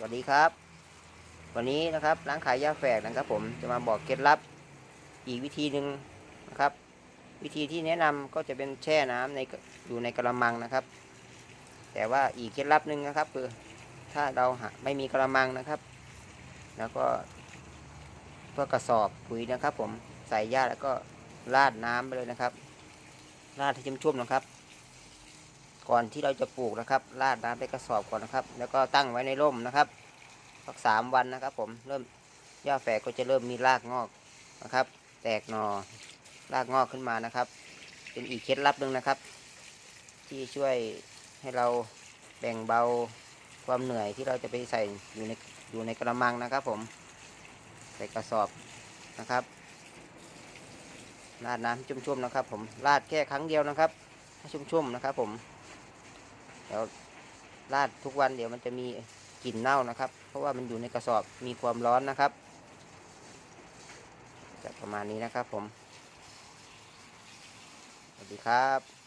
สวัสดีครับ วันนี้นะครับร้านขายยาแฝกนะครับ ผมจะมาบอกเคล็ดลับอีกวิธีหนึ่งนะครับ วิธีที่แนะนำก็จะเป็นแช่น้ำในอยู่ในกระมังนะครับ แต่ว่าอีกเคล็ดลับหนึ่งนะครับ คือถ้าเราไม่มีกระมังนะครับ แล้วก็เพื่อกระสอบปุ๋ยนะครับ ผมใส่หญ้าแล้วก็ราดน้ำไปเลยนะครับราดให้ชุ่มๆนะครับ ก่อนที่เราจะปลูกนะครับราดน้ำในกระสอบก่อนนะครับ แล้วก็ตั้งไว้ในร่มนะครับสักสามวันนะครับ ผมเริ่มหญ้าแฝกก็จะเริ่มมีรากงอกนะครับ แตกหนอรากงอกขึ้นมานะครับ เป็นอีกเคล็ดลับหนึ่งนะครับ ที่ช่วยให้เราแบ่งเบาความเหนื่อยที่เราจะไปใส่อยู่ในอยู่ในกระมังนะครับ ผมใส่กระสอบนะครับราดน้ำชุ่มๆนะครับ ผมราดแค่ครั้งเดียวนะครับให้ชุ่มๆนะครับ ผม เดี๋ยวราดทุกวันเดี๋ยวมันจะมีกลิ่นเน่านะครับ เพราะว่ามันอยู่ในกระสอบมีความร้อนนะครับจะประมาณนี้นะครับผม สวัสดีครับ